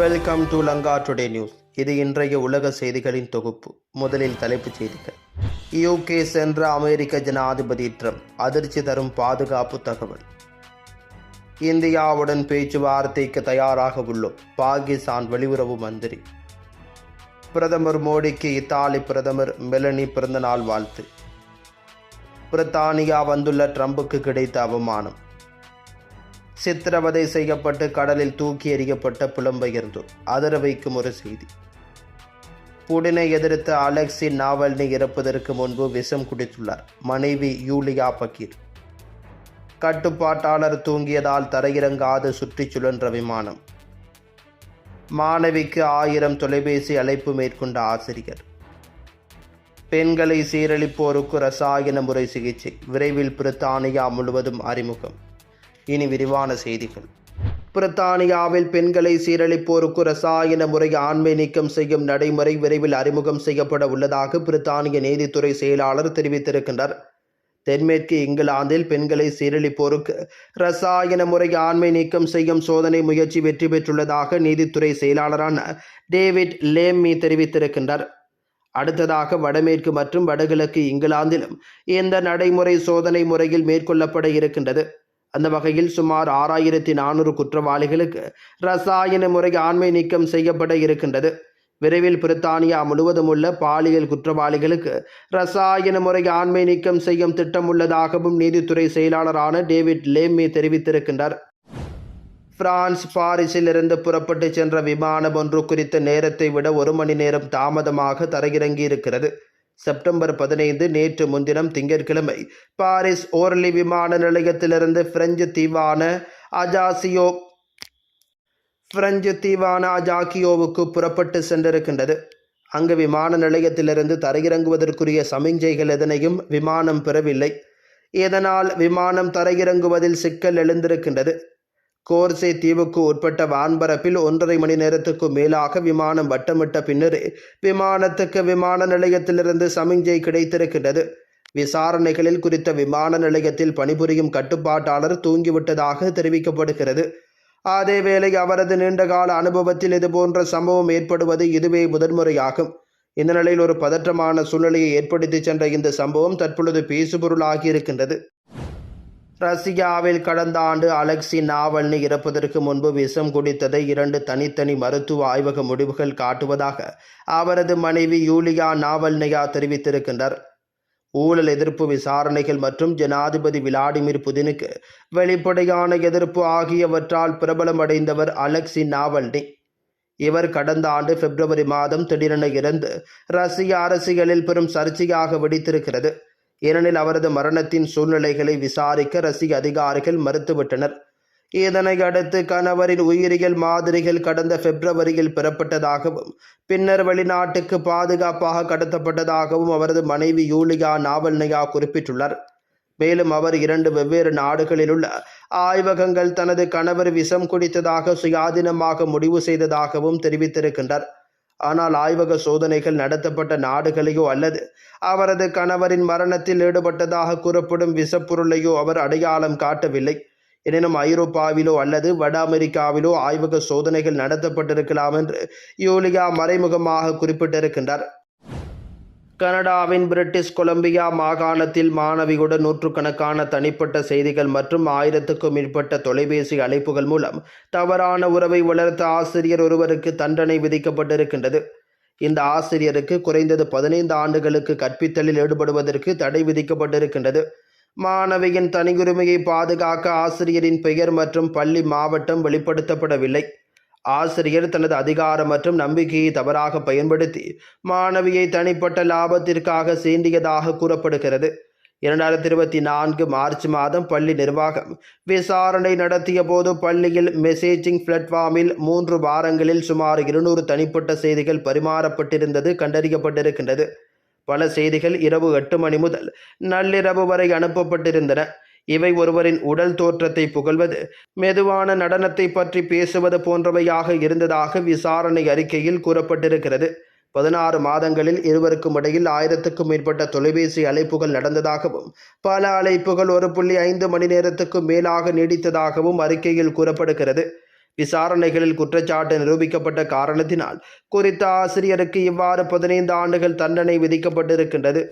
Welcome to Lanka today news இது இன்றைய உலக செய்திகளின் தொகுப்பு. முதலில் தலைப்புச் செய்திகள். யூகே சென்ற அமெரிக்க ஜனாதிபதி ட்ரம்ப் அதிர்ச்சி தரும் பாதுகாப்பு தகவல். இந்தியாவுடன் பேச்சுவார்த்தைக்கு தயாராக உள்ளோம். பாகிஸ்தான் வெளியுறவு மந்திரி. பிரதமர் மோடிக்கு இத்தாலி பிரதமர் மெலனி பிறந்தநாள் வாழ்த்து. பிரித்தானியா வந்துள்ள ட்ரம்புக்கு கிடைத்த அவமானம். சித்திரவதை செய்யப்பட்டு கடலில் தூக்கி எறியப்பட்ட புலம்பெயர்ந்தோர். அதிர வைக்கும் ஒரு செய்தி. புடினை எதிர்த்த அலெக்சி நாவல்னி இறப்பதற்கு முன்பு விஷம் குடித்துள்ளார். மனைவி யூலியா பக்கீர். கட்டுப்பாட்டாளர் தூங்கியதால் தரையிறங்காது சுற்றி சுழன்ற விமானம். மாணவிக்கு ஆயிரம் தொலைபேசி அழைப்பு மேற்கொண்ட ஆசிரியர். பெண்களை சீரழிப்போருக்கு ரசாயன முறை சிகிச்சை. விரைவில் பிரித்தானியா முழுவதும் அறிமுகம். இனி விரிவான செய்திகள். பிரித்தானியாவில் பெண்களை சீரழிப்போருக்கு ரசாயன முறை ஆண்மை நீக்கம் செய்யும் நடைமுறை விரைவில் அறிமுகம் செய்யப்பட உள்ளதாக பிரித்தானிய நீதித்துறை செயலாளர் தெரிவித்திருக்கின்றார். தென்மேற்கு இங்கிலாந்தில் பெண்களை சீரழிப்போருக்கு ரசாயன முறை ஆண்மை நீக்கம் செய்யும் சோதனை முயற்சி வெற்றி பெற்றுள்ளதாக நீதித்துறை செயலாளரான டேவிட் லேம்மி தெரிவித்திருக்கின்றார். அடுத்ததாக வடமேற்கு மற்றும் வடகிழக்கு இங்கிலாந்திலும் இந்த நடைமுறை சோதனை முறையில் மேற்கொள்ளப்பட இருக்கின்றது. அந்த வகையில் சுமார் ஆறாயிரத்தி நானூறு குற்றவாளிகளுக்கு ரசாயன முறை ஆண்மை நீக்கம் செய்யப்பட இருக்கின்றது. விரைவில் பிரித்தானியா முழுவதும் உள்ள பாலியல் குற்றவாளிகளுக்கு ரசாயன முறை ஆண்மை நீக்கம் செய்யும் திட்டம் உள்ளதாகவும் நீதித்துறை செயலாளரான டேவிட் லேமி தெரிவித்திருக்கின்றார். பிரான்ஸ் பாரிஸில் இருந்து புறப்பட்டு சென்ற விமானம் ஒன்று குறித்த நேரத்தை விட ஒரு மணி நேரம் தாமதமாக தரையிறங்கி இருக்கிறது செப்டம்பர் பதினைந்து நேற்று முன்தினம் திங்கட்கிழமை பாரிஸ் ஓர்லி விமான நிலையத்திலிருந்து பிரெஞ்சு தீவான அஜாசியோ பிரெஞ்சு தீவான அஜாக்கியோவுக்கு புறப்பட்டு சென்றிருக்கின்றது. அங்கு விமான நிலையத்திலிருந்து தரையிறங்குவதற்குரிய சமிஞ்சைகள் எதனையும் விமானம் பெறவில்லை. இதனால் விமானம் தரையிறங்குவதில் சிக்கல் எழுந்திருக்கின்றது. கோர்சே தீவுக்கு உட்பட்ட வான்பரப்பில் ஒன்றரை மணி நேரத்துக்கு மேலாக விமானம் வட்டமிட்ட பின்னரே விமானத்துக்கு விமான நிலையத்திலிருந்து சமிஞ்சை கிடைத்திருக்கின்றது. விசாரணைகளில் குறித்த விமான நிலையத்தில் பணிபுரியும் கட்டுப்பாட்டாளர் தூங்கிவிட்டதாக தெரிவிக்கப்படுகிறது. அதேவேளை அவரது நீண்டகால அனுபவத்தில் இதுபோன்ற சம்பவம் ஏற்படுவது இதுவே முதன்முறையாகும். இந்த நிலையில் ஒரு பதற்றமான சூழ்நிலையை ஏற்படுத்தி சென்ற இந்த சம்பவம் தற்பொழுது பேசுபொருளாகியிருக்கின்றது ரஷ்யாவில் கடந்த ஆண்டு அலெக்சி நாவல்னி இறப்பதற்கு முன்பு விஷம் குடித்ததை இரண்டு தனித்தனி மருத்துவ ஆய்வக முடிவுகள் காட்டுவதாக அவரது மனைவி யூலியா நாவல்னியா தெரிவித்திருக்கின்றார் ஊழல் எதிர்ப்பு விசாரணைகள் மற்றும் ஜனாதிபதி விளாடிமிர் புதினுக்கு வெளிப்படையான எதிர்ப்பு ஆகியவற்றால் பிரபலமடைந்தவர் அலெக்சி நாவல்னி. இவர் கடந்த ஆண்டு பிப்ரவரி மாதம் திடீரென இறந்து ரஷ்ய அரசியலில் பெரும் சர்ச்சையாக வெடித்திருக்கிறது. ஏனெனில் அவரது மரணத்தின் சூழ்நிலைகளை விசாரிக்க ரசிக அதிகாரிகள் மறுத்துவிட்டனர். இதனை அடுத்து கணவரின் உயிரியல் மாதிரிகள் கடந்த பிப்ரவரியில் பெறப்பட்டதாகவும் பின்னர் வெளிநாட்டுக்கு பாதுகாப்பாக கடத்தப்பட்டதாகவும் அவரது மனைவி யூலியா நாவல்னையா குறிப்பிட்டுள்ளார். மேலும் அவர் இரண்டு வெவ்வேறு நாடுகளில் உள்ள ஆய்வகங்கள் தனது கணவர் விஷம் குடித்ததாக சுயாதீனமாக முடிவு செய்ததாகவும் தெரிவித்திருக்கின்றார். ஆனால் ஆய்வக சோதனைகள் நடத்தப்பட்ட நாடுகளையோ அல்லது அவரது கணவரின் மரணத்தில் ஈடுபட்டதாக கூறப்படும் விஷப்பொருளையோ அவர் அடையாளம் காட்டவில்லை. எனினும் ஐரோப்பாவிலோ அல்லது வட அமெரிக்காவிலோ ஆய்வக சோதனைகள் நடத்தப்பட்டிருக்கலாம் என்று யூலியா மறைமுகமாக குறிப்பிட்டிருக்கின்றார். கனடாவின் பிரிட்டிஷ் கொலம்பியா மாகாணத்தில் மாணவியுடன் நூற்றுக்கணக்கான தனிப்பட்ட செய்திகள் மற்றும் ஆயிரத்துக்கும் மேற்பட்ட தொலைபேசி அழைப்புகள் மூலம் தவறான உறவை வளர்த்த ஆசிரியர் ஒருவருக்கு தண்டனை விதிக்கப்பட்டிருக்கின்றது. இந்த ஆசிரியருக்கு குறைந்தது பதினைந்து ஆண்டுகளுக்கு கற்பித்தலில் ஈடுபடுவதற்கு தடை விதிக்கப்பட்டிருக்கின்றது. மாணவியின் தனியுரிமையை பாதுகாக்க ஆசிரியரின் பெயர் மற்றும் பள்ளி மாவட்டம் வெளிப்படுத்தப்படவில்லை. ஆசிரியர் தனது அதிகாரம் மற்றும் நம்பிக்கையை தவறாக பயன்படுத்தி மாணவியை தனிப்பட்ட லாபத்திற்காக சீண்டியதாக கூறப்படுகிறது. இரண்டாயிரத்தி இருபத்தி நான்கு மார்ச் மாதம் பள்ளி நிர்வாகம் விசாரணை நடத்திய போது பள்ளியில் மெசேஜிங் பிளாட்ஃபார்மில் மூன்று வாரங்களில் சுமார் இருநூறு தனிப்பட்ட செய்திகள் பரிமாறப்பட்டிருந்தது கண்டறியப்பட்டிருக்கின்றது. பல செய்திகள் இரவு எட்டு மணி முதல் நள்ளிரவு வரை அனுப்பப்பட்டிருந்தன. இவை ஒருவரின் உடல் தோற்றத்தை புகழ்வது மெதுவான நடனத்தை பற்றி பேசுவது போன்றவையாக இருந்ததாக விசாரணை அறிக்கையில் கூறப்பட்டிருக்கிறது. பதினாறு மாதங்களில் இருவருக்கும் இடையில் ஆயிரத்துக்கும் மேற்பட்ட தொலைபேசி அழைப்புகள் நடந்ததாகவும் பல அழைப்புகள் ஒரு புள்ளி ஐந்து மணி நேரத்துக்கும் மேலாக நீடித்ததாகவும் அறிக்கையில் கூறப்படுகிறது. விசாரணைகளில் குற்றச்சாட்டு நிரூபிக்கப்பட்ட காரணத்தினால் குறித்த ஆசிரியருக்கு இவ்வாறு பதினைந்து ஆண்டுகள் தண்டனை விதிக்கப்பட்டிருக்கின்றது.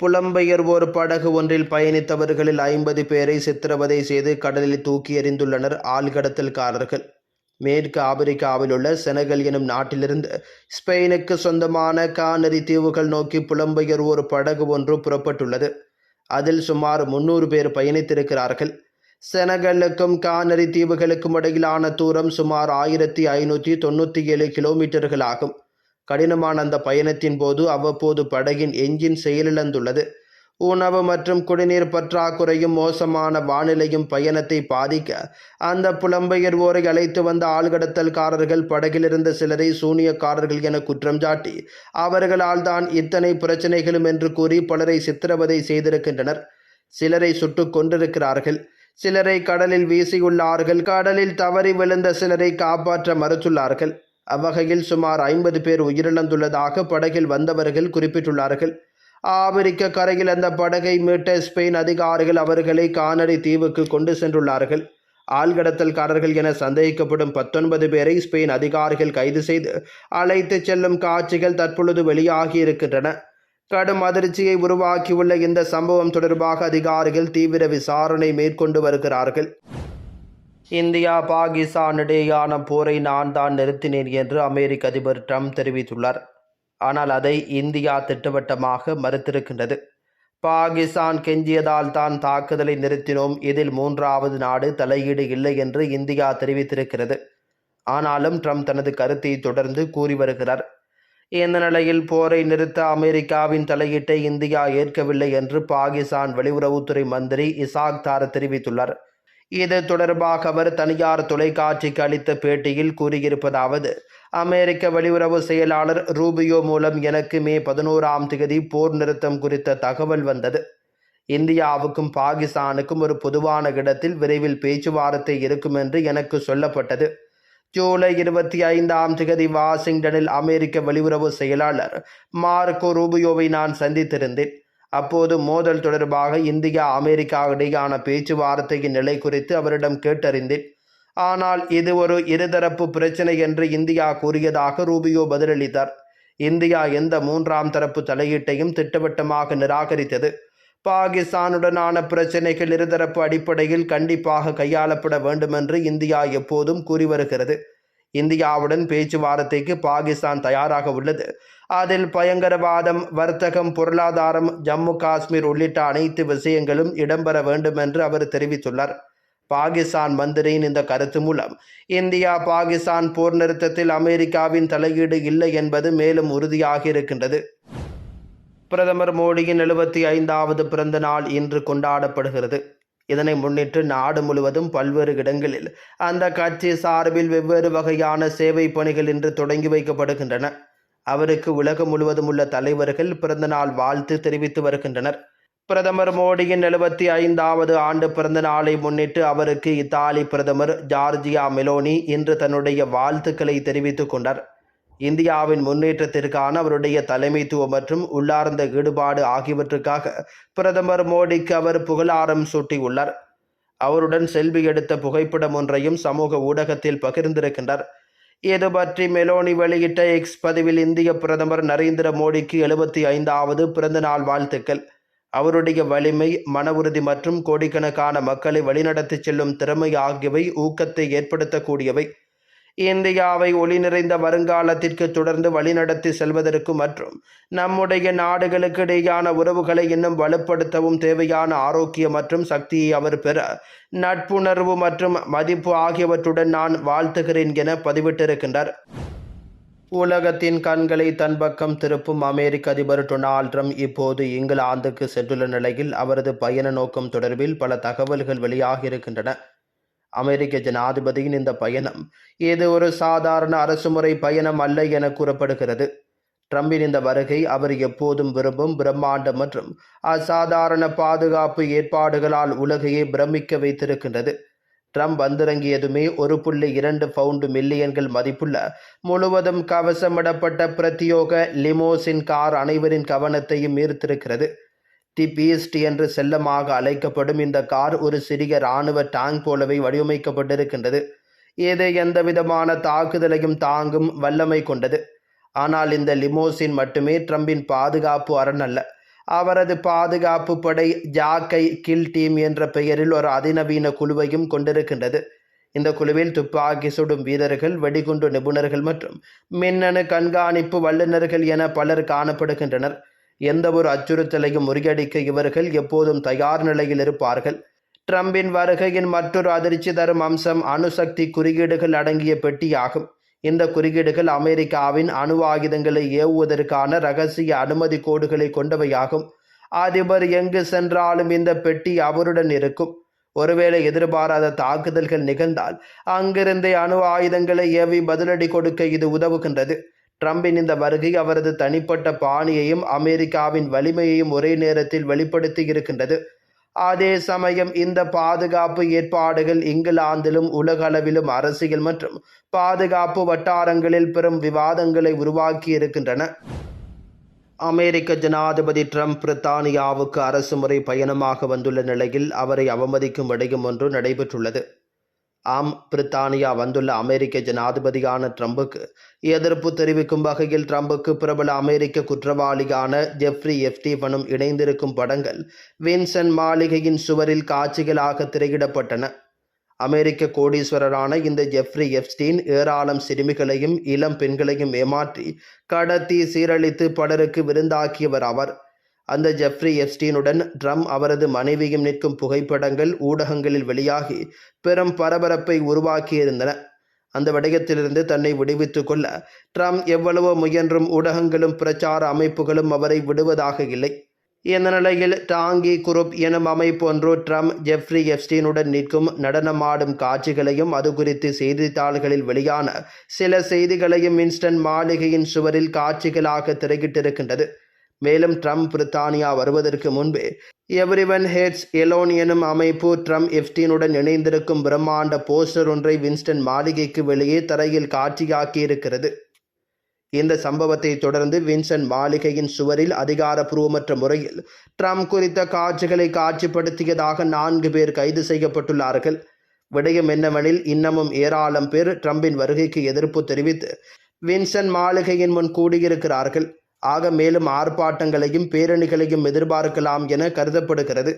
புலம்பெயர்வோர் படகு ஒன்றில் பயணித்தவர்களில் ஐம்பது பேரை சித்திரவதை செய்து கடலில் தூக்கி எறிந்துள்ளனர் ஆழ்கடத்தல்காரர்கள். மேற்கு ஆப்பிரிக்காவில் உள்ள செனகல் எனும் நாட்டிலிருந்து ஸ்பெயினுக்கு சொந்தமான கானரி தீவுகள் நோக்கி புலம்பெயர்வோர் படகு ஒன்று புறப்பட்டுள்ளது. அதில் சுமார் முன்னூறு பேர் பயணித்திருக்கிறார்கள். செனகலுக்கும் கானரி தீவுகளுக்கும் இடையிலான தூரம் சுமார் ஆயிரத்தி ஐநூற்றி தொண்ணூற்றி ஏழு கிலோமீட்டர்கள் ஆகும் கடினமான அந்த பயணத்தின் போது அவ்வப்போது படகின் என்ஜின் செயலிழந்துள்ளது. உணவு மற்றும் குடிநீர் பற்றாக்குறையும் மோசமான வானிலையும் பயணத்தை பாதிக்க அந்த புலம்பெயர்வோரை அழைத்து வந்த ஆழ்கடத்தல்காரர்கள் படகிலிருந்த சிலரை சூனியக்காரர்கள் என குற்றம் சாட்டி அவர்களால் தான் இத்தனை பிரச்சனைகளும் என்று கூறி பலரை சித்திரவதை செய்திருக்கின்றனர். சிலரை சுட்டு கொண்டிருக்கிறார்கள் சிலரை கடலில் வீசியுள்ளார்கள். கடலில் தவறி விழுந்த சிலரை காப்பாற்ற மறுத்துள்ளார்கள். அவ்வகையில் சுமார் ஐம்பது பேர் உயிரிழந்துள்ளதாக படகில் வந்தவர்கள் குறிப்பிட்டுள்ளார்கள். ஆப்பிரிக்க கரையில் அந்த படகை மீட்ட ஸ்பெயின் அதிகாரிகள் அவர்களை கானடி தீவுக்கு கொண்டு சென்றுள்ளார்கள். ஆழ்கடத்தல்காரர்கள் என சந்தேகிக்கப்படும் பத்தொன்பது பேரை ஸ்பெயின் அதிகாரிகள் கைது செய்து அழைத்துச் செல்லும் காட்சிகள் தற்பொழுது வெளியாகி இருக்கின்றன. கடும் அதிர்ச்சியை உருவாக்கியுள்ள இந்த சம்பவம் தொடர்பாக அதிகாரிகள் தீவிர விசாரணை மேற்கொண்டு வருகிறார்கள். இந்தியா பாகிஸ்தான் இடையேயான போரை நான் தான் நிறுத்தினேன் என்று அமெரிக்க அதிபர் ட்ரம்ப் தெரிவித்துள்ளார். ஆனால் அதை இந்தியா திட்டவட்டமாக மறுத்திருக்கின்றது. பாகிஸ்தான் கெஞ்சியதால் தான் தாக்குதலை நிறுத்தினோம். இதில் மூன்றாவது நாடு தலையீடு இல்லை என்று இந்தியா தெரிவித்திருக்கிறது. ஆனாலும் ட்ரம்ப் தனது கருத்தை தொடர்ந்து கூறி வருகிறார். இந்த நிலையில் போரை நிறுத்த அமெரிக்காவின் தலையீட்டை இந்தியா ஏற்கவில்லை என்று பாகிஸ்தான் வெளியுறவுத்துறை மந்திரி இசாக் தார் தெரிவித்துள்ளார். இது தொடர்பாக அவர் தனியார் தொலைக்காட்சிக்கு அளித்த பேட்டியில் கூறியிருப்பதாவது அமெரிக்க வெளியுறவு செயலாளர் ரூபியோ மூலம் எனக்கு மே பதினோராம் தேதி போர் நிறுத்தம் குறித்த தகவல் வந்தது. இந்தியாவுக்கும் பாகிஸ்தானுக்கும் ஒரு பொதுவான இடத்தில் விரைவில் பேச்சுவார்த்தை இருக்கும் என்று எனக்கு சொல்லப்பட்டது. ஜூலை இருபத்தி ஐந்தாம் தேதி வாஷிங்டனில் அமெரிக்க வெளியுறவு செயலாளர் மார்க்கோ ரூபியோவை நான் சந்தித்திருந்தேன். அப்போது மோதல் தொடர்பாக இந்தியா அமெரிக்கா இடையான பேச்சுவார்த்தையின் நிலை குறித்து அவரிடம் கேட்டறிந்தேன். ஆனால் இது ஒரு இருதரப்பு பிரச்சனை என்று இந்தியா கூறியதாக ரூபியோ பதிலளித்தார். இந்தியா எந்த மூன்றாம் தரப்பு தலையீட்டையும் திட்டவட்டமாக நிராகரித்தது. பாகிஸ்தானுடனான பிரச்சனைகள் இருதரப்பு அடிப்படையில் கண்டிப்பாக கையாளப்பட வேண்டுமென்று இந்தியா எப்போதும் கூறி வருகிறது. இந்தியாவுடன் பேச்சுவார்த்தைக்கு பாகிஸ்தான் தயாராக உள்ளது. அதில் பயங்கரவாதம் வர்த்தகம் பொருளாதாரம் ஜம்மு காஷ்மீர் உள்ளிட்ட அனைத்து விஷயங்களும் இடம்பெற வேண்டும் என்று அவர் தெரிவித்துள்ளார். பாகிஸ்தான் மந்திரியின் இந்த கருத்து மூலம் இந்தியா பாகிஸ்தான் போர் நிறுத்தத்தில் அமெரிக்காவின் தலையீடு இல்லை என்பது மேலும் உறுதியாகி இருக்கின்றது. பிரதமர் மோடியின் எழுபத்தி ஐந்தாவது பிறந்த நாள் இன்று கொண்டாடப்படுகிறது. இதனை முன்னிட்டு நாடு முழுவதும் பல்வேறு இடங்களில் அந்த கட்சி சார்பில் வெவ்வேறு வகையான சேவை பணிகள் இன்று தொடங்கி வைக்கப்படுகின்றன. அவருக்கு உலகம் முழுவதும் உள்ள தலைவர்கள் பிறந்தநாள் வாழ்த்து தெரிவித்து வருகின்றனர். பிரதமர் மோடியின் எழுபத்தி ஐந்தாவது ஆண்டு பிறந்த நாளை முன்னிட்டு அவருக்கு இத்தாலி பிரதமர் ஜார்ஜியா மெலோனி இன்று தன்னுடைய வாழ்த்துக்களை தெரிவித்துக் கொண்டார். இந்தியாவின் முன்னேற்றத்திற்கான அவருடைய தலைமைத்துவம் மற்றும் உள்ளார்ந்த ஈடுபாடு ஆகியவற்றுக்காக பிரதமர் மோடிக்கு அவர் புகழாரம் சூட்டியுள்ளார். அவருடன் செல்வி எடுத்த புகைப்படம் ஒன்றையும் சமூக ஊடகத்தில் பகிர்ந்திருக்கின்றார். இது பற்றி மெலோனி வெளியிட்ட எக்ஸ் பதிவில் இந்திய பிரதமர் நரேந்திர மோடிக்கு எழுபத்தி ஐந்தாவது பிறந்தநாள் வாழ்த்துக்கள். அவருடைய வலிமை மன உறுதி மற்றும் கோடிக்கணக்கான மக்களை வழிநடத்தி செல்லும் திறமை ஆகியவை ஊக்கத்தை ஏற்படுத்தக்கூடியவை. இந்தியாவை ஒளி நிறைந்த வருங்காலத்திற்கு தொடர்ந்து வழிநடத்தி செல்வதற்கு மற்றும் நம்முடைய நாடுகளுக்கு இடையான உறவுகளை இன்னும் வலுப்படுத்தவும் தேவையான ஆரோக்கியம் மற்றும் சக்தியை அவர் பெற நட்புணர்வு மற்றும் மதிப்பு ஆகியவற்றுடன் நான் வாழ்த்துகிறேன் என பதிவிட்டிருக்கின்றார். உலகத்தின் கண்களை தன் பக்கம் திருப்பும் அமெரிக்க அதிபர் டொனால்ட் ட்ரம்ப் இப்போது இங்கிலாந்துக்கு சென்றுள்ள நிலையில் அவரது பயண நோக்கம் தொடர்பில் பல தகவல்கள் வெளியாகியிருக்கின்றன. அமெரிக்க ஜனாதிபதியின் இந்த பயணம் இது ஒரு சாதாரண அரசுமுறை பயணம் அல்ல என கூறப்படுகிறது. ட்ரம்பின் இந்த வருகை அவர் எப்போதும் விரும்பும் பிரம்மாண்ட மற்றும் அசாதாரண பாதுகாப்பு ஏற்பாடுகளால் உலகையே பிரமிக்க வைத்திருக்கின்றது. ட்ரம்ப் வந்திறங்கியதுமே ஒரு புள்ளி இரண்டு பவுண்டு மில்லியன்கள் மதிப்புள்ள முழுவதும் கவசமிடப்பட்ட பிரத்யோக லிமோசின் கார் அனைவரின் கவனத்தையும் ஈர்த்திருக்கிறது. தி பீஸ்ட் என்று செல்லமாக அழைக்கப்படும் இந்த கார் ஒரு சிறிய இராணுவ டாங் போலவே வடிவமைக்கப்பட்டிருக்கின்றது. இது எந்தவிதமான தாக்குதலையும் தாங்கும் வல்லமை கொண்டது. ஆனால் இந்த லிமோசின் மட்டுமே ட்ரம்பின் பாதுகாப்பு அரண் அல்ல. அவரது பாதுகாப்பு படை ஜாக்கை கில் டீம் என்ற பெயரில் ஒரு அதிநவீன குழுவையும் கொண்டிருக்கின்றது. இந்த குழுவில் துப்பாக்கி சுடும் வீரர்கள் வெடிகுண்டு நிபுணர்கள் மற்றும் மின்னணு கண்காணிப்பு வல்லுநர்கள் என பலர் காணப்படுகின்றனர். எந்த ஒரு அச்சுறுத்தலையும் முறியடிக்க இவர்கள் எப்போதும் தயார் நிலையில் இருப்பார்கள். ட்ரம்பின் வருகையின் மற்றொரு அதிர்ச்சி தரும் அம்சம் அணுசக்தி குறியீடுகள் அடங்கிய பெட்டியாகும். இந்த குறியீடுகள் அமெரிக்காவின் அணு ஆயுதங்களை ஏவுவதற்கான ரகசிய அனுமதி கோடுகளை கொண்டவையாகும். அதிபர் எங்கு சென்றாலும் இந்த பெட்டி அவருடன் இருக்கும். ஒருவேளை எதிர்பாராத தாக்குதல்கள் நிகழ்ந்தால் அங்கிருந்தே அணு ஆயுதங்களை ஏவி பதிலடி கொடுக்க இது உதவுகின்றது. ட்ரம்பின் இந்த வருகை அவரது தனிப்பட்ட பாணியையும் அமெரிக்காவின் வலிமையையும் ஒரே நேரத்தில் வெளிப்படுத்தி இருக்கின்றது. அதே சமயம் இந்த பாதுகாப்பு ஏற்பாடுகள் இங்கிலாந்திலும் உலகளவிலும் அரசியல் மற்றும் பாதுகாப்பு வட்டாரங்களில் பெரும் விவாதங்களை உருவாக்கி இருக்கின்றன. அமெரிக்க ஜனாதிபதி ட்ரம்ப் பிரித்தானியாவுக்கு அரசுமுறை பயணமாக வந்துள்ள நிலையில் அவரை அவமதிக்கும் விடயம் ஒன்று நடைபெற்றுள்ளது. ஆம் பிரித்தானியா வந்துள்ள அமெரிக்க ஜனாதிபதியான ட்ரம்புக்கு எதிர்ப்பு தெரிவிக்கும் வகையில் ட்ரம்புக்கு பிரபல அமெரிக்க குற்றவாளியான ஜெஃப்ரி எஃப்டீவனும் இணைந்திருக்கும் படங்கள் வின்சன் மாளிகையின் சுவரில் காட்சிகளாக திரையிடப்பட்டன. அமெரிக்க கோடீஸ்வரரான இந்த ஜெஃப்ரி எப்ஸ்டீன் ஏராளம் சிறுமிகளையும் இளம் பெண்களையும் ஏமாற்றி கடத்தி சீரழித்து பலருக்கு விருந்தாக்கியவர் அவர். அந்த ஜெஃப்ரி எப்ஸ்டீனுடன் ட்ரம் அவரது மனைவியும் நிற்கும் புகைப்படங்கள் ஊடகங்களில் வெளியாகி பெரும் பரபரப்பை உருவாக்கியிருந்தன. அந்த விடயத்திலிருந்து தன்னை விடுவித்து கொள்ள ட்ரம் எவ்வளவோ முயன்றும் ஊடகங்களும் பிரச்சார அமைப்புகளும் அவரை விடுவதாக இல்லை. இந்த நிலையில் டாங்கி குரூப் எனும் அமைப்பொன்று ட்ரம் ஜெஃப்ரி எப்ஸ்டீனுடன் நிற்கும் நடனமாடும் காட்சிகளையும் அது குறித்து செய்தித்தாள்களில் வெளியான சில செய்திகளையும் இன்ஸ்டன்ட் மாளிகையின் சுவரில் காட்சிகளாக திரையிட்டிருக்கின்றது. மேலும் ட்ரம்ப் பிரித்தானியா வருவதற்கு முன்பே எவ்ரிவன் ஹேட்ஸ் எலோன் எனும் அமைப்பு ட்ரம்ப் எஃப்டீனுடன் இணைந்திருக்கும் பிரம்மாண்ட போஸ்டர் ஒன்றை வின்ஸ்டன் மாளிகைக்கு வெளியே தரையில் காட்சியாக்கியிருக்கிறது. இந்த சம்பவத்தை தொடர்ந்து வின்சன் மாளிகையின் சுவரில் அதிகாரப்பூர்வமற்ற முறையில் ட்ரம்ப் குறித்த காட்சிகளை காட்சிப்படுத்தியதாக நான்கு பேர் கைது செய்யப்பட்டுள்ளார்கள். விடயம் என்னவெனில் இன்னமும் ஏராளம் பேர் ட்ரம்பின் வருகைக்கு எதிர்ப்பு தெரிவித்து வின்சன் மாளிகையின் முன் கூடியிருக்கிறார்கள். ஆக மேலும் ஆர்ப்பாட்டங்களையும் பேரணிகளையும் எதிர்பார்க்கலாம் என கருதப்படுகிறது.